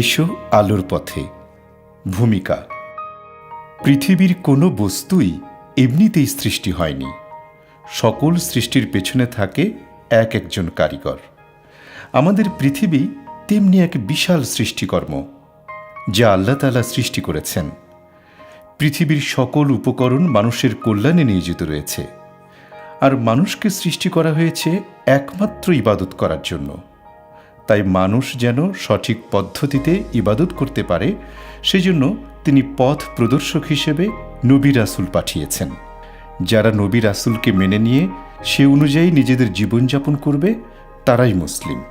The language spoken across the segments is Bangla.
এসো আলোর পথে। ভূমিকা। পৃথিবীর কোনো বস্তুই এমনিতেই সৃষ্টি হয়নি। সকল সৃষ্টির পেছনে থাকে এক একজন কারিগর। আমাদের পৃথিবী তেমনি এক বিশাল সৃষ্টিকর্ম, যা আল্লাহ তালা সৃষ্টি করেছেন। পৃথিবীর সকল উপকরণ মানুষের কল্যাণে নিয়োজিত রয়েছে। আর মানুষকে সৃষ্টি করা হয়েছে একমাত্র ইবাদত করার জন্য। তাই মানুষ যেন সঠিক পদ্ধতিতে ইবাদত করতে পারে, সেজন্য তিনি পথ প্রদর্শক হিসেবে নবী রাসুল পাঠিয়েছেন। যারা নবী রাসুলকে মেনে নিয়ে সে অনুযায়ী নিজেদের জীবনযাপন করবে, তারাই মুসলিম।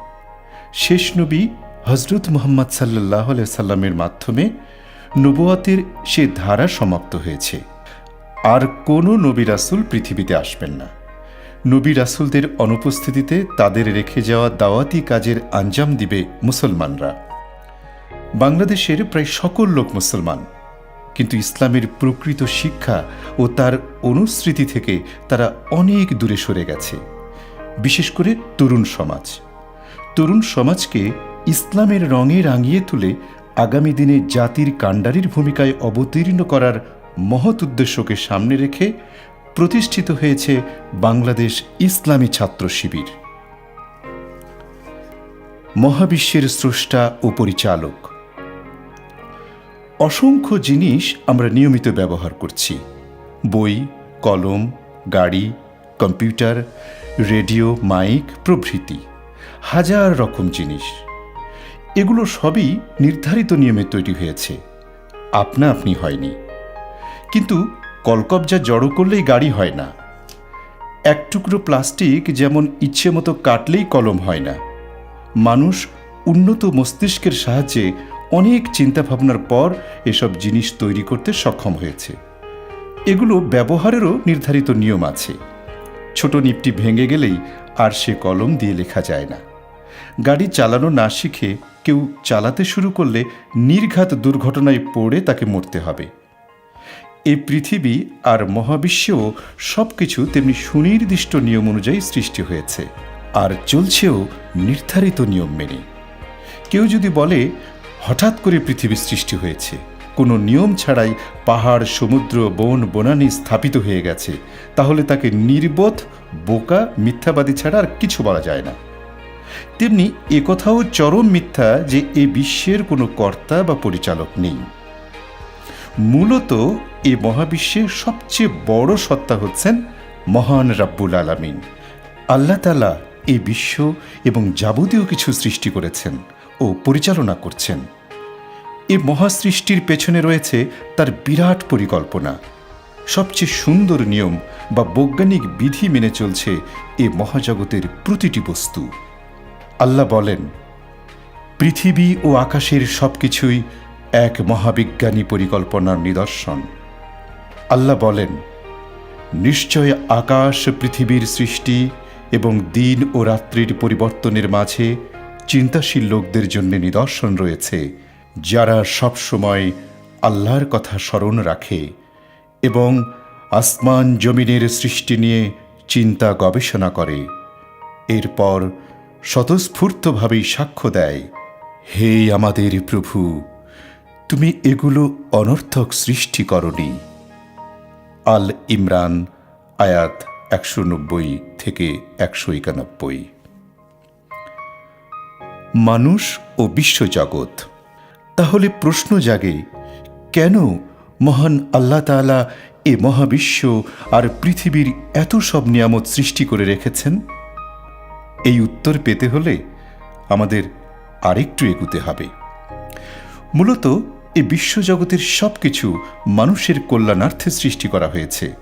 শেষ নবী হজরত মোহাম্মদ সাল্লাহ সাল্লামের মাধ্যমে নবুয়াতের সে ধারা সমাপ্ত হয়েছে। আর কোনো নবী রাসুল পৃথিবীতে আসবেন না। নবী রাসুলদের অনুপস্থিতিতে তাদের রেখে যাওয়া দাওয়াতি কাজের আঞ্জাম দিবে মুসলমানরা। বাংলাদেশের প্রায় সকল লোক মুসলমান। কিন্তু ইসলামের প্রকৃত শিক্ষা ও তার অনুস্মৃতি থেকে তারা অনেক দূরে সরে গেছে। বিশেষ করে তরুণ সমাজ। তরুণ সমাজকে ইসলামের রঙে রাঙিয়ে তুলে আগামী দিনে জাতির কাণ্ডারির ভূমিকায় অবতীর্ণ করার মহৎ উদ্দেশ্যকে সামনে রেখে প্রতিষ্ঠিত হয়েছে বাংলাদেশ ইসলামী ছাত্র শিবির। মহাবিশ্বের স্রষ্টা ও পরিচালক। অসংখ্য জিনিস আমরা নিয়মিত ব্যবহার করছি। বই, কলম, গাড়ি, কম্পিউটার, রেডিও, মাইক, প্রভৃতি। হাজার রকম জিনিস। এগুলো সবই নির্ধারিত নিয়মে তৈরি হয়েছে। আপনা আপনি হয়নি। কিন্তু কলকবজা জড়ো করলেই গাড়ি হয় না। এক টুকরো প্লাস্টিক যেমন ইচ্ছে মতো কাটলেই কলম হয় না। মানুষ উন্নত মস্তিষ্কের সাহায্যে অনেক চিন্তাভাবনার পর এসব জিনিস তৈরি করতে সক্ষম হয়েছে। এগুলো ব্যবহারেরও নির্ধারিত নিয়ম আছে। ছোট নিপটি ভেঙে গেলেই আর সে কলম দিয়ে লেখা যায় না। গাড়ি চালানো না শিখে কেউ চালাতে শুরু করলে নির্ঘাত দুর্ঘটনায় পড়ে তাকে মরতে হবে। এই পৃথিবী আর মহাবিশ্বেও সব কিছু তেমনি সুনির্দিষ্ট নিয়ম অনুযায়ী সৃষ্টি হয়েছে, আর চলছেও নির্ধারিত নিয়ম মেনে। কেউ যদি বলে, হঠাৎ করে পৃথিবী সৃষ্টি হয়েছে, কোনো নিয়ম ছাড়াই পাহাড়, সমুদ্র, বন, বনানি স্থাপিত হয়ে গেছে, তাহলে তাকে নির্বোধ, বোকা, মিথ্যাবাদী ছাড়া আর কিছু বলা যায় না। তেমনি একথাও চরম মিথ্যা যে এ বিশ্বের কোনো কর্তা বা পরিচালক নেই। মূলত এ মহাবিশ্বের সবচেয়ে বড় সত্তা হচ্ছেন মহান রাব্বুল আলামিন। আল্লাহ তালা এ বিশ্ব এবং যাবতীয় কিছু সৃষ্টি করেছেন ও পরিচালনা করছেন। এ মহাসৃষ্টির পেছনে রয়েছে তার বিরাট পরিকল্পনা। সবচেয়ে সুন্দর নিয়ম বা বৈজ্ঞানিক বিধি মেনে চলছে এ মহাজগতের প্রতিটি বস্তু। আল্লাহ বলেন, পৃথিবী ও আকাশের সবকিছুই এক মহাবিজ্ঞানী পরিকল্পনার নিদর্শন। আল্লাহ বলেন, নিশ্চয় আকাশ, পৃথিবীর সৃষ্টি এবং দিন ও রাত্রির পরিবর্তনের মাঝে চিন্তাশীল লোকদের জন্য নিদর্শন রয়েছে, যারা সবসময় আল্লাহর কথা স্মরণ রাখে এবং আসমান জমিনের সৃষ্টি নিয়ে চিন্তা গবেষণা করে। এরপর স্বতঃস্ফূর্তভাবেই সাক্ষ্য দেয়, হে আমাদের প্রভু তুমি এগুলো অনর্থক সৃষ্টি করনি। আল ইমরান, আয়াত একশো নব্বই থেকে একশো একানব্বই। মানুষ ও বিশ্বজগৎ, তাহলে প্রশ্ন জাগে, কেন মহান আল্লাহ তাআলা এ মহাবিশ্ব আর পৃথিবীর এত সব নিয়ামত সৃষ্টি করে রেখেছেন? এই উত্তর পেতে হলে আমাদের আরেকটু এগুতে হবে। মূলত এই বিশ্বজগতের সব কিছু মানুষের কল্যাণার্থে সৃষ্টি করা হয়েছে।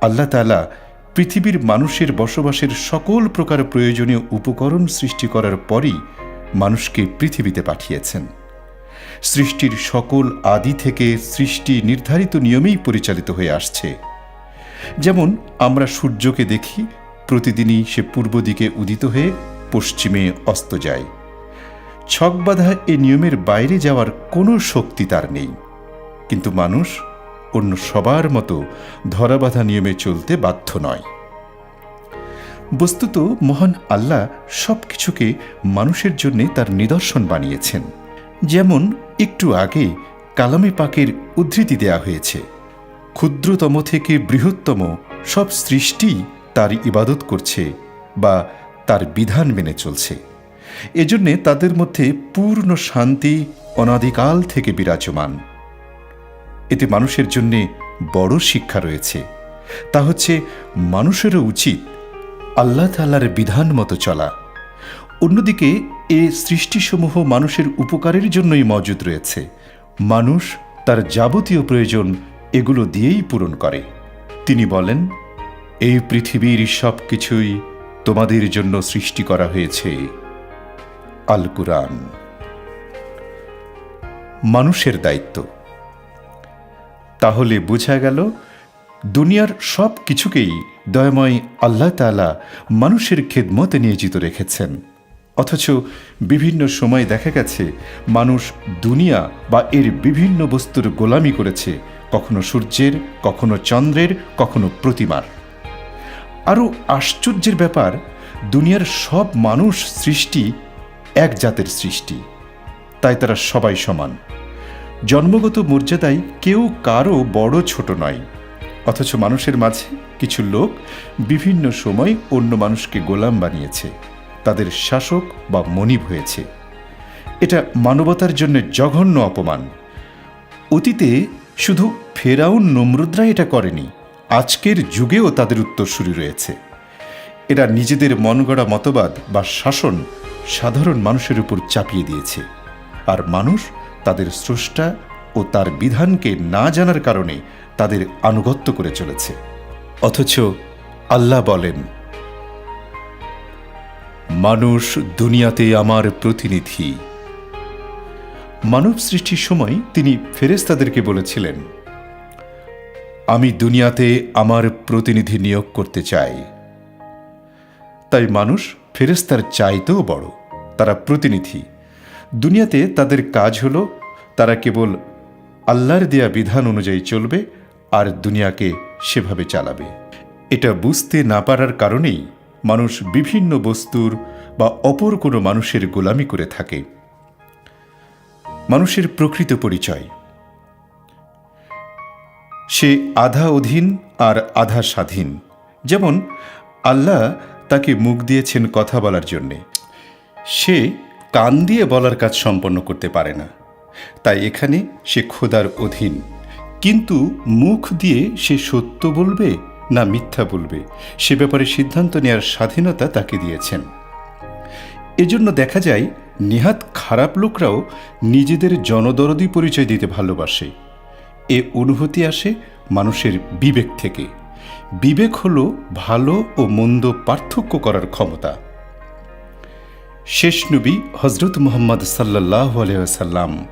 আল্লাহ তালা পৃথিবীর মানুষের বসবাসের সকল প্রকার প্রয়োজনীয় উপকরণ সৃষ্টি করার পরই মানুষকে পৃথিবীতে পাঠিয়েছেন। সৃষ্টির সকল আদি থেকে সৃষ্টি নির্ধারিত নিয়মেই পরিচালিত হয়ে আসছে। যেমন, আমরা সূর্যকে দেখি, প্রতিদিনই সে পূর্ব দিকে উদিত হয়ে পশ্চিমে অস্ত যায়। ছকবাঁধা এ নিয়মের বাইরে যাওয়ার কোনো শক্তি তার নেই। কিন্তু মানুষ অন্য সবার মতো ধরাবাধা নিয়মে চলতে বাধ্য নয়। বস্তুত মহান আল্লাহ সব কিছুকে মানুষের জন্যে তার নিদর্শন বানিয়েছেন। যেমন একটু আগে কালামে পাকের উদ্ধৃতি দেয়া হয়েছে, ক্ষুদ্রতম থেকে বৃহত্তম সব সৃষ্টি তার ইবাদত করছে বা তার বিধান মেনে চলছে। এজন্যে তাদের মধ্যে পূর্ণ শান্তি অনাদিকাল থেকে বিরাজমান। এতে মানুষের জন্য বড় শিক্ষা রয়েছে। তা হচ্ছে মানুষেরও উচিত আল্লাহ তাল্লার বিধান মতো চলা। অন্যদিকে এ সৃষ্টিসমূহ মানুষের উপকারের জন্যই মজুদ রয়েছে। মানুষ তার যাবতীয় প্রয়োজন এগুলো দিয়েই পূরণ করে। তিনি বলেন, এই পৃথিবীর সব কিছুই তোমাদের জন্য সৃষ্টি করা হয়েছে। আল কুরআন মানুষের দায়িত্ব। তাহলে বোঝা গেল, দুনিয়ার সব কিছুকেই দয়াময় আল্লাহ তালা মানুষের খেদমতে নিয়োজিত রেখেছেন। অথচ বিভিন্ন সময় দেখা গেছে, মানুষ দুনিয়া বা এর বিভিন্ন বস্তুর গোলামি করেছে, কখনো সূর্যের, কখনো চন্দ্রের, কখনো প্রতিমার। আরও আশ্চর্যের ব্যাপার, দুনিয়ার সব মানুষ সৃষ্টি এক জাতের সৃষ্টি। তাই তারা সবাই সমান। জন্মগত মর্যাদায় কেউ কারও বড় ছোট নয়। অথচ মানুষের মাঝে কিছু লোক বিভিন্ন সময় অন্য মানুষকে গোলাম বানিয়েছে। তাদের শাসক বা মনিব হয়েছে। এটা মানবতার জন্য জঘন্য অপমান। অতীতে শুধু ফেরাউন নমরুদ্রা এটা করেনি, আজকের যুগেও তাদের উত্তরসূরি রয়েছে। এরা নিজেদের মনগড়া মতবাদ বা শাসন সাধারণ মানুষের উপর চাপিয়ে দিয়েছে। আর মানুষ তাদের স্রষ্টা ও তার বিধানকে না জানার কারণে তাদের আনুগত্য করে চলেছে। অথচ আল্লাহ বলেন, মানুষ দুনিয়াতে আমার প্রতিনিধি। মানব সৃষ্টির সময় তিনি ফেরেস্তাদেরকে বলেছিলেন, আমি দুনিয়াতে আমার প্রতিনিধি নিয়োগ করতে চাই। তাই মানুষ ফেরেস্তার চাইতেও বড়, তারা প্রতিনিধি। দুনিয়াতে তাদের কাজ হল, তারা কেবল আল্লাহর দেয়া বিধান অনুযায়ী চলবে আর দুনিয়াকে সেভাবে চালাবে। এটা বুঝতে না পারার কারণেই মানুষ বিভিন্ন বস্তুর বা অপর কোনো মানুষের গোলামি করে থাকে। মানুষের প্রকৃত পরিচয়। সে আধা অধীন আর আধা স্বাধীন। যেমন আল্লাহ তাকে মুখ দিয়েছেন কথা বলার জন্যে। সে কান দিয়ে বলার কাজ সম্পন্ন করতে পারে না। তাই এখানে সে খোদার অধীন। কিন্তু মুখ দিয়ে সে সত্য বলবে না মিথ্যা বলবে, সে ব্যাপারে সিদ্ধান্ত নেওয়ার স্বাধীনতা তাকে দিয়েছেন। এজন্য দেখা যায়, নেহাত খারাপ লোকরাও নিজেদের জনদরদি পরিচয় দিতে ভালোবাসে। এ অনুভূতি আসে মানুষের বিবেক থেকে। বিবেক হল ভালো ও মন্দ পার্থক্য করার ক্ষমতা। শেষ নবী হজরত মোহাম্মদ সাল্লাহ আলহাম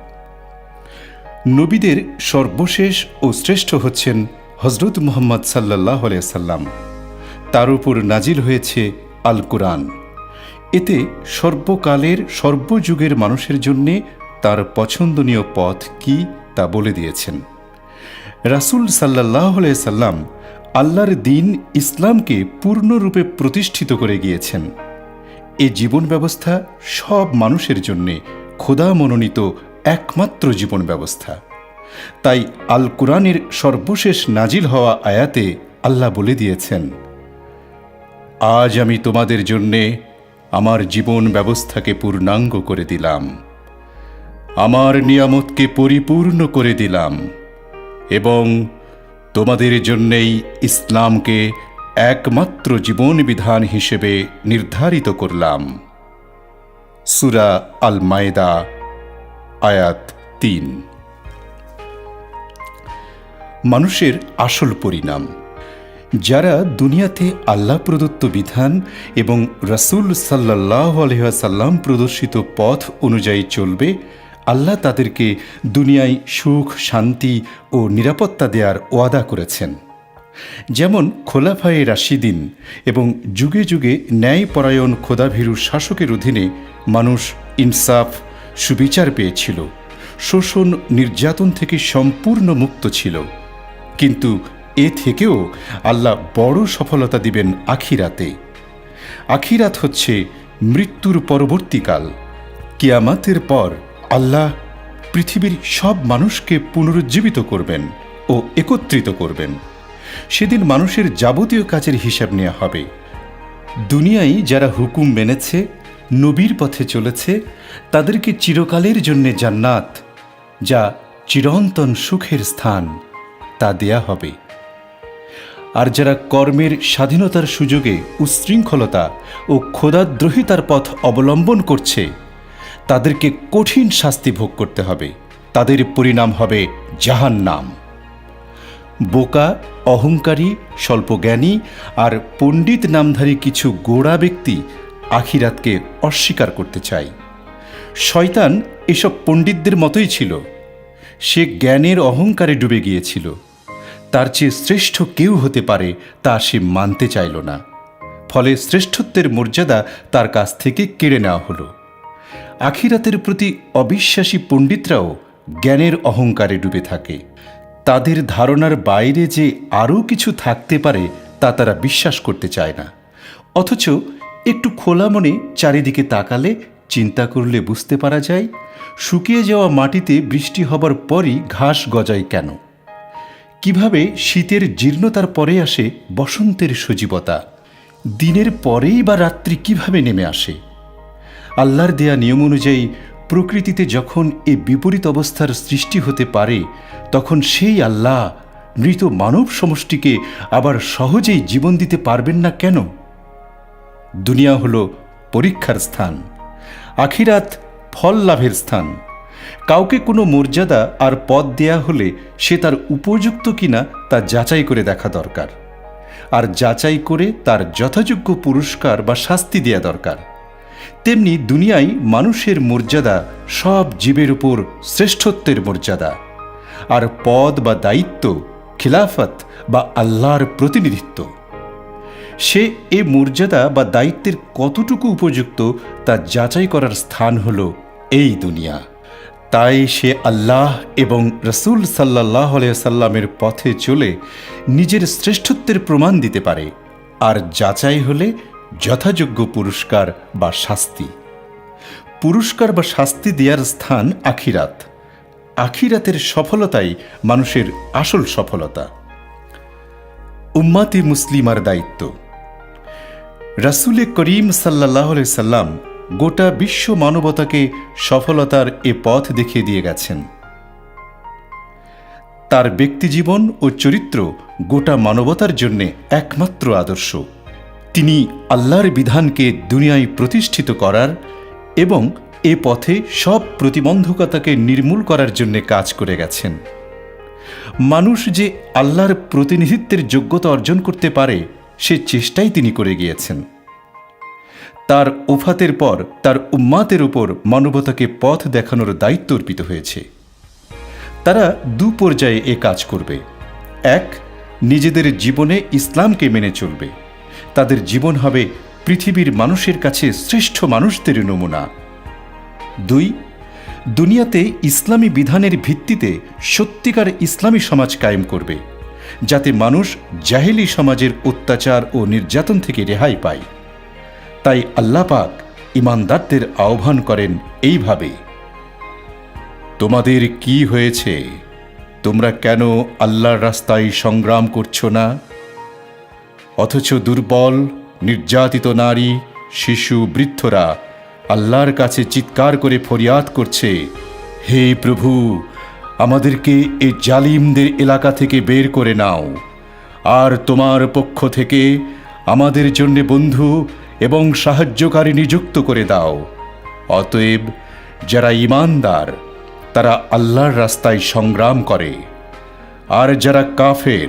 নবীদের সর্বশেষ ও শ্রেষ্ঠ হচ্ছেন হজরত মোহাম্মদ সাল্লাহ সাল্লাম তার উপর নাজিল হয়েছে আল কোরআন এতে সর্বকালের, সর্বযুগের মানুষের জন্যে তার পছন্দনীয় পথ কি তা বলে দিয়েছেন। রাসুল সাল্লাহ সাল্লাম আল্লাহর দিন ইসলামকে পূর্ণরূপে প্রতিষ্ঠিত করে গিয়েছেন। এ জীবন ব্যবস্থা সব মানুষের জন্যে খোদা মনোনীত একমাত্র জীবন ব্যবস্থা। তাই আল কোরআনের সর্বশেষ নাজিল হওয়া আয়াতে আল্লাহ বলে দিয়েছেন, আজ আমি তোমাদের জন্যে আমার জীবন ব্যবস্থাকে পূর্ণাঙ্গ করে দিলাম। আমার নিয়ামতকে পরিপূর্ণ করে দিলাম এবং তোমাদের জন্যেই ইসলামকে একমাত্র জীবন বিধান হিসেবে নির্ধারিত করলাম। সুরা আল মায়দা আয়াত তিন। মানুষের আসল পরিণাম, যারা দুনিয়াতে আল্লাহ প্রদত্ত বিধান এবং রসুল সাল্লাহ আলহাসাল্লাম প্রদর্শিত পথ অনুযায়ী চলবে আল্লাহ তাদেরকে দুনিয়ায় সুখ, শান্তি ও নিরাপত্তা দেওয়ার ওয়াদা করেছেন। যেমন খোলাফায়ে রাশিদিন এবং যুগে যুগে ন্যায়পরায়ণ খোদাভীরু শাসকের অধীনে মানুষ ইনসাফ, সুবিচার পেয়েছিল, শোষণ, নির্যাতন থেকে সম্পূর্ণ মুক্ত ছিল। কিন্তু এ থেকেও আল্লাহ বড় সফলতা দিবেন আখিরাতে। আখিরাত হচ্ছে মৃত্যুর পরবর্তীকাল কিয়ামাতের পর আল্লাহ পৃথিবীর সব মানুষকে পুনরুজ্জীবিত করবেন ও একত্রিত করবেন। সেদিন মানুষের যাবতীয় কাজের হিসাব নেওয়া হবে। দুনিয়ায় যারা হুকুম মেনেছে, নবীর পথে চলেছে, তাদেরকে চিরকালের জন্যে জান্নাত, যা চিরন্তন সুখের স্থান, তা দেয়া হবে। আর যারা কর্মের স্বাধীনতার সুযোগে উচ্ছৃঙ্খলতা ও খোদাদ্রোহিতার পথ অবলম্বন করছে তাদেরকে কঠিন শাস্তি ভোগ করতে হবে। তাদের পরিণাম হবে জাহান নাম বোকা, অহংকারী, স্বল্পজ্ঞানী আর পণ্ডিত নামধারী কিছু গোড়া ব্যক্তি আখিরাতকে অস্বীকার করতে চায়। শয়তান এসব পণ্ডিতদের মতোই ছিল। সে জ্ঞানের অহংকারে ডুবে গিয়েছিল। তার চেয়ে শ্রেষ্ঠ কেউ হতে পারে তা সে মানতে চাইল না। ফলে শ্রেষ্ঠত্বের মর্যাদা তার কাছ থেকে কেড়ে নেওয়া হলো। আখিরাতের প্রতি অবিশ্বাসী পণ্ডিতরাও জ্ঞানের অহংকারে ডুবে থাকে। তাদের ধারণার বাইরে যে আরও কিছু থাকতে পারে তা তারা বিশ্বাস করতে চায় না। অথচ একটু খোলা মনে চারিদিকে তাকালে, চিন্তা করলে বুঝতে পারা যায়, শুকিয়ে যাওয়া মাটিতে বৃষ্টি হবার পরই ঘাস গজায় কেন? কীভাবে শীতের জীর্ণতার পরে আসে বসন্তের সজীবতা? দিনের পরেই বা রাত্রি কীভাবে নেমে আসে? আল্লাহর দেয়া নিয়ম অনুযায়ী প্রকৃতিতে যখন এ বিপরীত অবস্থার সৃষ্টি হতে পারে, তখন সেই আল্লাহ মৃত মানব সমষ্টিকে আবার সহজেই জীবন দিতে পারবেন না কেন? দুনিয়া হল পরীক্ষার স্থান, আখিরাত ফল লাভের স্থান। কাউকে কোনো মর্যাদা আর পদ দেয়া হলে সে তার উপযুক্ত কিনা তা যাচাই করে দেখা দরকার। আর যাচাই করে তার যথাযোগ্য পুরস্কার বা শাস্তি দেয়া দরকার। তেমনি দুনিয়ায় মানুষের মর্যাদা সব জীবের উপর শ্রেষ্ঠত্বের মর্যাদা। আর পদ বা দায়িত্ব, খিলাফত বা আল্লাহর প্রতিনিধিত্ব। সে এ মর্যাদা বা দায়িত্বের কতটুকু উপযুক্ত তা যাচাই করার স্থান হল এই দুনিয়া। তাই সে আল্লাহ এবং রসুল সাল্লাহ সাল্লামের পথে চলে নিজের শ্রেষ্ঠত্বের প্রমাণ দিতে পারে। আর যাচাই হলে যথাযোগ্য পুরস্কার বা শাস্তি। পুরস্কার বা শাস্তি দেওয়ার স্থান আখিরাত। আখিরাতের সফলতাই মানুষের আসল সফলতা। উম্মাতি মুসলিমার দায়িত্ব। রাসুলে করিম সাল্লাহ সাল্লাম গোটা বিশ্ব মানবতাকে সফলতার এ পথ দেখিয়ে দিয়ে গেছেন। তার ব্যক্তিজীবন ও চরিত্র গোটা মানবতার জন্যে একমাত্র আদর্শ। তিনি আল্লাহর বিধানকে দুনিয়ায় প্রতিষ্ঠিত করার এবং এ পথে সব প্রতিবন্ধকতাকে নির্মূল করার জন্য কাজ করে গেছেন। মানুষ যে আল্লাহর প্রতিনিধিত্বের যোগ্যতা অর্জন করতে পারে, সে চেষ্টাই তিনি করে গিয়েছেন। তার ওফাতের পর তার উম্মাতের উপর মানবতাকে পথ দেখানোর দায়িত্ব অর্পিত হয়েছে। তারা দু পর্যায়ে এ কাজ করবে। এক, নিজেদের জীবনে ইসলামকে মেনে চলবে। তাদের জীবন হবে পৃথিবীর মানুষের কাছে শ্রেষ্ঠ মানুষদের নমুনা। দুই, দুনিয়াতে ইসলামী বিধানের ভিত্তিতে সত্যিকার ইসলামী সমাজ কায়েম করবে, যাতে মানুষ জাহেলি সমাজের অত্যাচার ও নির্যাতন থেকে রেহাই পায়। তাই আল্লাপাক ইমানদারদের আহ্বান করেন এইভাবে, তোমাদের কি হয়েছে? তোমরা কেন আল্লাহর রাস্তায় সংগ্রাম করছ না? অথচ দুর্বল, নির্যাতিত নারী, শিশু, বৃদ্ধরা আল্লাহর কাছে চিৎকার করে ফরিয়াদ করছে, হে প্রভু, আমাদেরকে এই জালিমদের এলাকা থেকে বের করে নাও। আর তোমার পক্ষ থেকে আমাদের জন্য বন্ধু এবং সাহায্যকারী নিযুক্ত করে দাও। অতএব যারা ইমানদার, তারা আল্লাহর রাস্তায় সংগ্রাম করে। আর যারা কাফের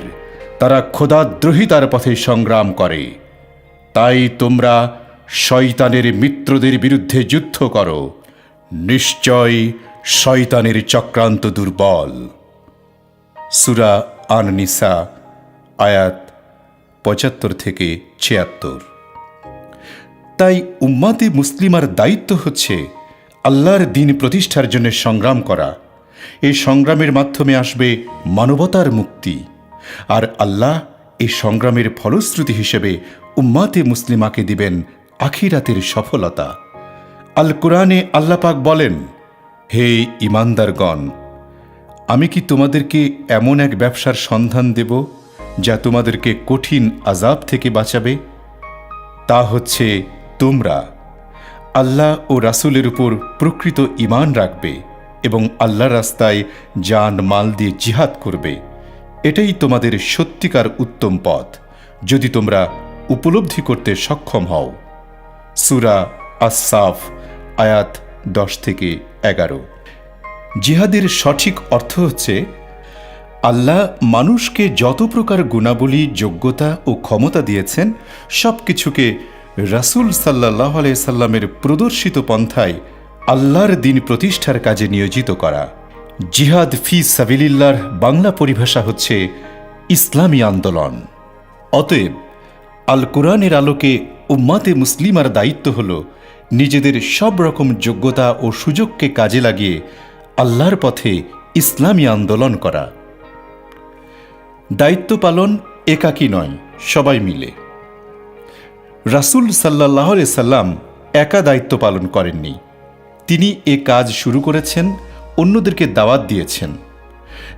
তারা খোদাদ্রোহিতার পথে সংগ্রাম করে। তাই তোমরা শয়তানের মিত্রদের বিরুদ্ধে যুদ্ধ করো। নিশ্চয় শয়তানের চক্রান্ত দুর্বল। সুরা আন নিসা আয়াত পঁচাত্তর থেকে ছিয়াত্তর। তাই উম্মাতে মুসলিমার দায়িত্ব হচ্ছে আল্লাহর দিন প্রতিষ্ঠার জন্য সংগ্রাম করা। এই সংগ্রামের মাধ্যমে আসবে মানবতার মুক্তি। আর আল্লাহ এই সংগ্রামের ফলশ্রুতি হিসেবে উম্মাতে মুসলিমাকে দিবেন আখিরাতের সফলতা। আল কোরআনে আল্লাপাক বলেন, হে ইমানদারগণ আমি কি তোমাদেরকে এমন এক ব্যবসার সন্ধান দেব যা তোমাদেরকে কঠিন আজাব থেকে বাঁচাবে? তা হচ্ছে তোমরা আল্লাহ ও রাসূলের উপর প্রকৃত ঈমান রাখবে এবং আল্লাহ রাস্তায় জান মাল দিয়ে জিহাদ করবে। এটাই তোমাদের সত্যিকার উত্তম পথ, যদি তোমরা উপলব্ধি করতে সক্ষম হও। সুরা আসাফ আয়াত দশ থেকে এগারো। জিহাদের সঠিক অর্থ হচ্ছে, আল্লাহ মানুষকে যত প্রকার গুণাবলী, যোগ্যতা ও ক্ষমতা দিয়েছেন সব কিছুকে রাসুল সাল্লাহ সাল্লামের প্রদর্শিত পন্থায় আল্লাহর দিন প্রতিষ্ঠার কাজে নিয়োজিত করা। জিহাদ ফি সাবিলিল্লার বাংলা পরিভাষা হচ্ছে ইসলামী আন্দোলন। অতএব আল কোরআনের আলোকে উম্মাতে মুসলিমার দায়িত্ব হল নিজেদের সব রকম যোগ্যতা ও সুযোগকে কাজে লাগিয়ে আল্লাহর পথে ইসলামী আন্দোলন করা। দায়িত্ব পালন একাকী নয়, সবাই মিলে। রাসুল সাল্লাহ সাল্লাম একা দায়িত্ব পালন করেননি। তিনি এ কাজ শুরু করেছেন অন্যদেরকে দাওয়াত দিয়েছেন।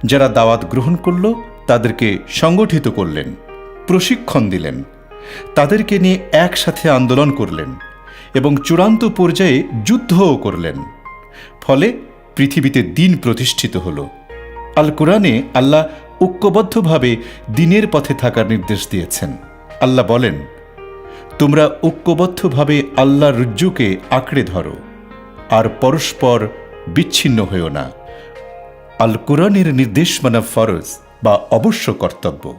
যারা দাওয়াত গ্রহণ করল, তাদেরকে সংগঠিত করলেন, প্রশিক্ষণ দিলেন, তাদেরকে নিয়ে একসাথে আন্দোলন করলেন এবং চূড়ান্ত পর্যায়ে যুদ্ধও করলেন। ফলে পৃথিবীতে দিন প্রতিষ্ঠিত হল। আল কোরআনে আল্লাহ ঐক্যবদ্ধভাবে দিনের পথে থাকার নির্দেশ দিয়েছেন। আল্লাহ বলেন, তোমরা ঐক্যবদ্ধভাবে আল্লাহ রুজ্জুকে আঁকড়ে ধরো, আর পরস্পর বিচ্ছিন্ন হয়েও না। আল কোরআনের নির্দেশ মানা ফরজ বা অবশ্য কর্তব্য।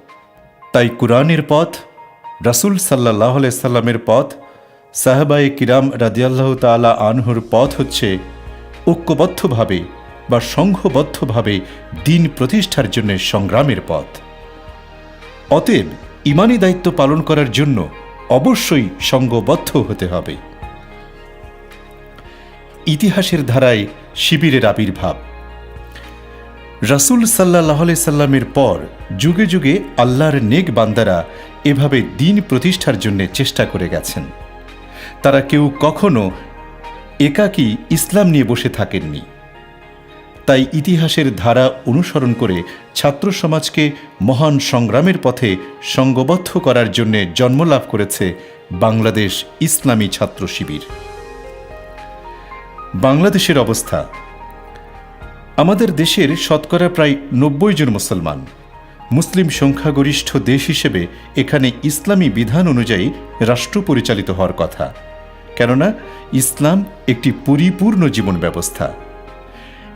তাই কোরআনের পথ, রাসুল সাল্লাহ সাল্লামের পথ, সাহাবায়ে কিরাম রাদিয়াল্লাহ তালা আনহুর পথ হচ্ছে ঐক্যবদ্ধভাবে বা সংঘবদ্ধভাবে দিন প্রতিষ্ঠার জন্য সংগ্রামের পথ। অতএব ইমানি দায়িত্ব পালন করার জন্য অবশ্যই সঙ্গবদ্ধ হতে হবে। ইতিহাসের ধারায় শিবিরের আবির্ভাব। রাসুল সাল্লাহ সাল্লামের পর যুগে যুগে আল্লাহর নেক বান্দারা এভাবে দিন প্রতিষ্ঠার জন্য চেষ্টা করে গেছেন। তারা কেউ কখনো একাকী ইসলাম নিয়ে বসে থাকেননি। তাই ইতিহাসের ধারা অনুসরণ করে ছাত্র সমাজকে মহান সংগ্রামের পথে সঙ্গবদ্ধ করার জন্য জন্মলাভ করেছে বাংলাদেশ ইসলামী ছাত্র শিবির। বাংলাদেশের অবস্থা। আমাদের দেশের শতকরা প্রায় নব্বই জন মুসলমান। মুসলিম সংখ্যাগরিষ্ঠ দেশ হিসেবে এখানে ইসলামী বিধান অনুযায়ী রাষ্ট্র পরিচালিত হওয়ার কথা। কেননা, ইসলাম একটি পরিপূর্ণ জীবন ব্যবস্থা।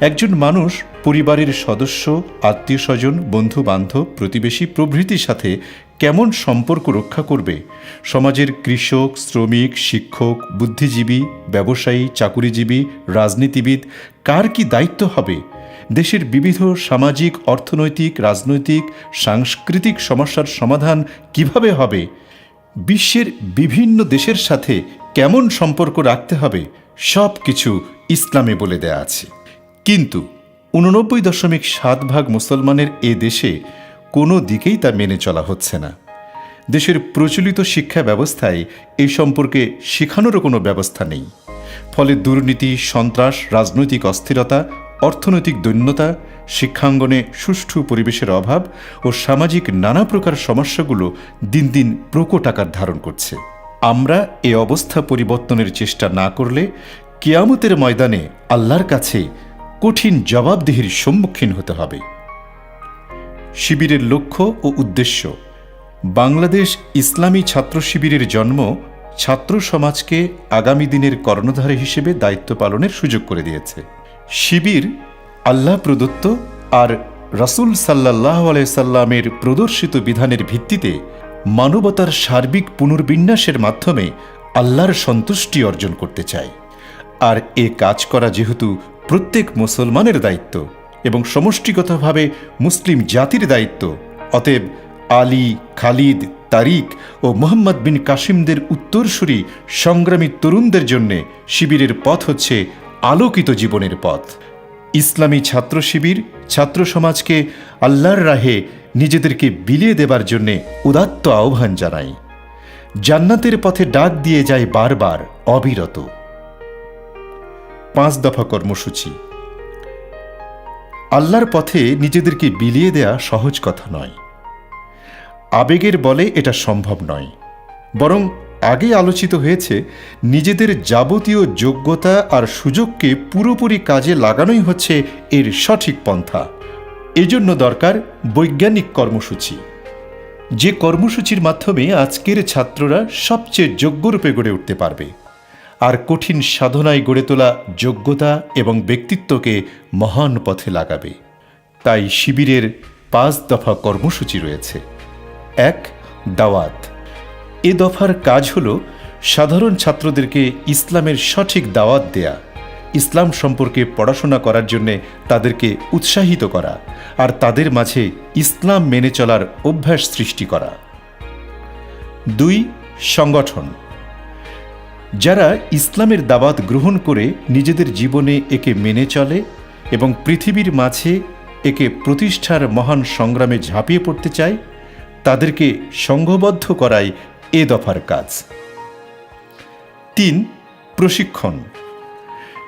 একজন মানুষ পরিবারের সদস্য, আত্মীয় স্বজন বন্ধু বান্ধব প্রতিবেশী প্রভৃতির সাথে কেমন সম্পর্ক রক্ষা করবে? সমাজের কৃষক, শ্রমিক, শিক্ষক, বুদ্ধিজীবী, ব্যবসায়ী, চাকুরিজীবী, রাজনীতিবিদ, কার কি দায়িত্ব হবে? দেশের বিবিধ সামাজিক, অর্থনৈতিক, রাজনৈতিক, সাংস্কৃতিক সমস্যার সমাধান কীভাবে হবে? বিশ্বের বিভিন্ন দেশের সাথে কেমন সম্পর্ক রাখতে হবে? সব কিছু ইসলামে বলে দেয়া আছে। কিন্তু উননব্বই দশমিক সাত ভাগ মুসলমানের এ দেশে কোনো দিকেই তা মেনে চলা হচ্ছে না। দেশের প্রচলিত শিক্ষা ব্যবস্থায় এই সম্পর্কে শেখানোরও কোনো ব্যবস্থা নেই। ফলে দুর্নীতি, সন্ত্রাস, রাজনৈতিক অস্থিরতা, অর্থনৈতিক দৈন্যতা, শিক্ষাঙ্গনে সুষ্ঠু পরিবেশের অভাব ও সামাজিক নানা প্রকার সমস্যাগুলো দিন দিন প্রকট আকার ধারণ করছে। আমরা এ অবস্থা পরিবর্তনের চেষ্টা না করলে কেয়ামতের ময়দানে আল্লাহর কাছে কঠিন জবাবদিহির সম্মুখীন হতে হবে। শিবিরের লক্ষ্য ও উদ্দেশ্য। বাংলাদেশ ইসলামী ছাত্র শিবিরের জন্ম ছাত্র সমাজকে আগামী দিনের কর্ণধারে হিসেবে দায়িত্ব পালনের সুযোগ করে দিয়েছে। শিবির আল্লাহ প্রদত্ত আর রাসুল সাল্লাহ আলাইসাল্লামের প্রদর্শিত বিধানের ভিত্তিতে মানবতার সার্বিক পুনর্বিন্যাসের মাধ্যমে আল্লাহর সন্তুষ্টি অর্জন করতে চায়। আর এ কাজ করা যেহেতু প্রত্যেক মুসলমানের দায়িত্ব। এবং সমষ্টিগতভাবে মুসলিম জাতির দায়িত্ব। অতএব আলী, খালিদ, তারিক ও মোহাম্মদ বিন কাসিমদের উত্তরসূরি সংগ্রামী তরুণদের জন্য শিবিরের পথ হচ্ছে আলোকিত জীবনের পথ। ইসলামী ছাত্র শিবির, ছাত্র সমাজকে আল্লাহর রাহে নিজেদেরকে বিলিয়ে দেবার জন্যে উদাত্ত আহ্বান জানায় জান্নাতের পথে ডাক দিয়ে যায় বারবার অবিরত। পাঁচ দফা কর্মসূচি। আল্লাহর পথে নিজেদেরকে বিলিয়ে দেয়া সহজ কথা নয়। আবেগের বলে এটা সম্ভব নয়। বরং আগে আলোচিত হয়েছে, নিজেদের যাবতীয় যোগ্যতা আর সুযোগকে পুরোপুরি কাজে লাগানোই হচ্ছে এর সঠিক পন্থা। এজন্য দরকার বৈজ্ঞানিক কর্মসূচি। যে কর্মসূচির মাধ্যমে আজকের ছাত্ররা সবচেয়ে যোগ্যরূপে গড়ে উঠতে পারবে। আর কঠিন সাধনায় গড়ে তোলা যোগ্যতা এবং ব্যক্তিত্বকে মহান পথে লাগাবে। তাই শিবিরের পাঁচ দফা কর্মসূচি রয়েছে। এক, দাওয়াত। এ দফার কাজ হল সাধারণ ছাত্রদেরকে ইসলামের সঠিক দাওয়াত দেয়া। ইসলাম সম্পর্কে পড়াশোনা করার জন্যে তাদেরকে উৎসাহিত করা আর তাদের মাঝে ইসলাম মেনে চলার অভ্যাস সৃষ্টি করা। দুই, সংগঠন। যারা ইসলামের দাবাত গ্রহণ করে নিজেদের জীবনে একে মেনে চলে এবং পৃথিবীর মাঝে একে প্রতিষ্ঠার মহান সংগ্রামে ঝাঁপিয়ে পড়তে চায়, তাদেরকে সংঘবদ্ধ করাই এ দফার কাজ। তিন, প্রশিক্ষণ।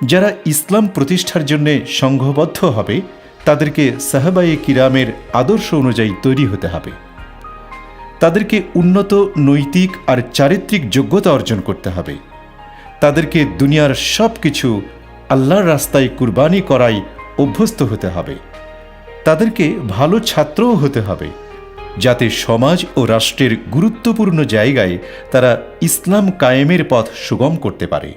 যারা ইসলাম প্রতিষ্ঠার জন্যে সংঘবদ্ধ হবে, তাদেরকে সাহাবায়ে কিরামের আদর্শ অনুযায়ী তৈরি হতে হবে। তাদেরকে উন্নত নৈতিক আর চারিত্রিক যোগ্যতা অর্জন করতে হবে। তাদেরকে দুনিয়ার সব কিছু আল্লাহর রাস্তায় কুরবানি করাই অভ্যস্ত হতে হবে। তাদেরকে ভালো ছাত্রও হতে হবে, যাতে সমাজ ও রাষ্ট্রের গুরুত্বপূর্ণ জায়গায় তারা ইসলাম কায়েমের পথ সুগম করতে পারে।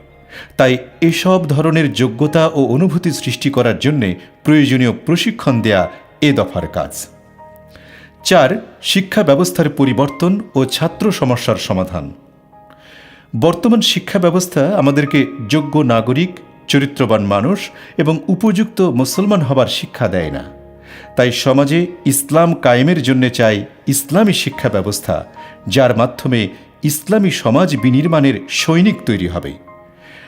তাই এসব ধরনের যোগ্যতা ও অনুভূতি সৃষ্টি করার জন্যে প্রয়োজনীয় প্রশিক্ষণ দেয়া এ দফার কাজ। চার, শিক্ষা ব্যবস্থার পরিবর্তন ও ছাত্র সমস্যার সমাধান। বর্তমান শিক্ষা ব্যবস্থা আমাদেরকে যোগ্য নাগরিক, চরিত্রবান মানুষ এবং উপযুক্ত মুসলমান হবার শিক্ষা দেয় না। তাই সমাজে ইসলাম কায়েমের জন্য চাই ইসলামী শিক্ষা ব্যবস্থা, যার মাধ্যমে ইসলামী সমাজ বিনির্মাণের সৈনিক তৈরি হবে।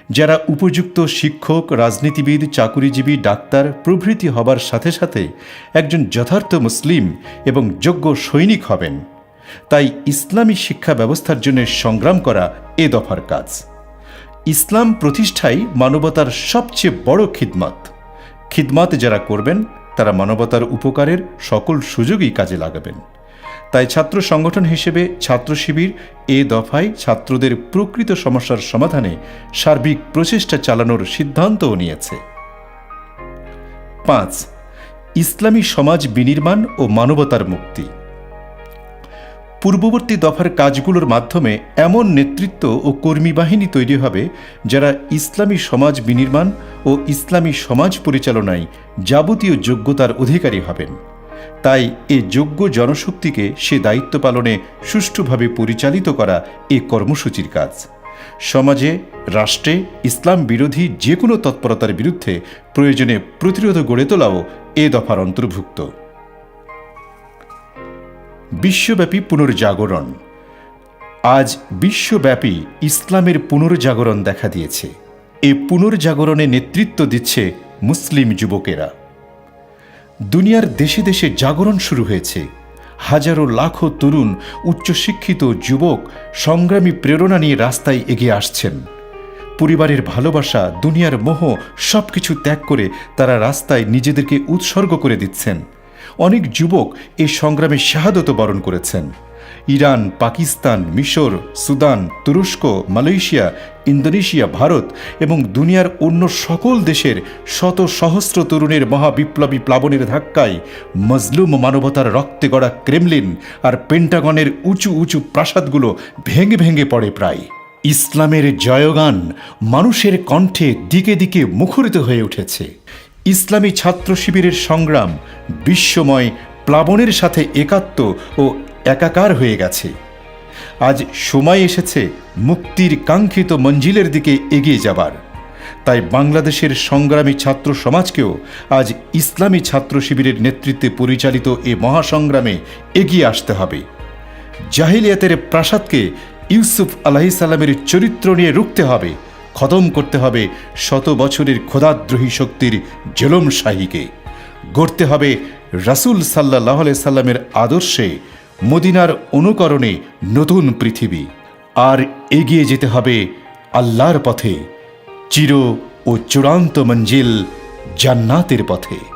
যারা উপযুক্ত শিক্ষক, রাজনীতিবিদ, চাকুরিজীবী, ডাক্তার প্রভৃতি হবার সাথে সাথে একজন যথার্থ মুসলিম এবং যোগ্য সৈনিক হবেন। তাই ইসলামী শিক্ষা ব্যবস্থার জন্য সংগ্রাম করা এ দফার কাজ। ইসলাম প্রতিষ্ঠাই মানবতার সবচেয়ে বড় খিদমাত। খিদমাত যারা করবেন, তারা মানবতার উপকারের সকল সুযোগই কাজে লাগাবেন। তাই ছাত্র সংগঠন হিসেবে ছাত্র শিবির এ দফায় ছাত্রদের প্রকৃত সমস্যার সমাধানে সার্বিক প্রচেষ্টা চালানোর সিদ্ধান্তও নিয়েছে। পাঁচ, ইসলামী সমাজ বিনির্মাণ ও মানবতার মুক্তি। পূর্ববর্তী দফার কাজগুলোর মাধ্যমে এমন নেতৃত্ব ও কর্মী বাহিনী তৈরি হবে যারা ইসলামী সমাজ বিনির্মাণ ও ইসলামী সমাজ পরিচালনায় যাবতীয় যোগ্যতার অধিকারী হবেন। তাই এ যোগ্য জনশক্তিকে সে দায়িত্ব পালনে সুষ্ঠুভাবে পরিচালিত করা এ কর্মসূচির কাজ। সমাজে, রাষ্ট্রে, ইসলাম বিরোধী যে কোনো তৎপরতার বিরুদ্ধে প্রয়োজনে প্রতিরোধ গড়ে তোলাও এ দফার অন্তর্ভুক্ত। বিশ্বব্যাপী পুনর্জাগরণ। আজ বিশ্বব্যাপী ইসলামের পুনর্জাগরণ দেখা দিয়েছে। এ পুনর্জাগরণে নেতৃত্ব দিচ্ছে মুসলিম যুবকেরা। দুনিয়ার দেশে দেশে জাগরণ শুরু হয়েছে। হাজারো লাখো তরুণ, উচ্চশিক্ষিত যুবক সংগ্রামী প্রেরণা নিয়ে রাস্তায় এগিয়ে আসছেন। পরিবারের ভালোবাসা, দুনিয়ার মোহ সব কিছু ত্যাগ করে তারা রাস্তায় নিজেদেরকে উৎসর্গ করে দিচ্ছেন। অনেক যুবক এই সংগ্রামে শাহাদত বরণ করেছেন। ইরান, পাকিস্তান, মিশর, সুদান, তুরস্ক, মালয়েশিয়া, ইন্দোনেশিয়া, ভারত এবং দুনিয়ার অন্য সকল দেশের শত সহস্র তরুণের মহাবিপ্লবী প্লাবনের ধাক্কায় মজলুম মানবতার রক্তে গড়া ক্রেমলিন আর পেন্টাগনের উঁচু উঁচু প্রাসাদগুলো ভেঙে ভেঙে পড়ে প্রায়। ইসলামের জয়গান মানুষের কণ্ঠে দিকে দিকে মুখরিত হয়ে উঠেছে। ইসলামী ছাত্র শিবিরের সংগ্রাম বিশ্বময় প্লাবনের সাথে একাত্ম ও একাকার হয়ে গেছে। আজ সময় এসেছে মুক্তির কাঙ্ক্ষিত মঞ্জিলের দিকে এগিয়ে যাবার। তাই বাংলাদেশের সংগ্রামী ছাত্র সমাজকেও আজ ইসলামী ছাত্র শিবিরের নেতৃত্বে পরিচালিত এ মহাসংগ্রামে এগিয়ে আসতে হবে। জাহিলিয়াতের প্রাসাদকে ইউসুফ আলাহিসাল্লামের চরিত্র নিয়ে রুখতে হবে। খতম করতে হবে শত বছরের খোদাদ্রোহী শক্তির জেলম শাহীকে। গড়তে হবে রাসুল সাল্লাহ সাল্লামের আদর্শে মদিনার অনুকরণে নতুন পৃথিবী। আর এগিয়ে যেতে হবে আল্লাহর পথে। চির ও চূড়ান্ত মঞ্জিল জান্নাতের পথে।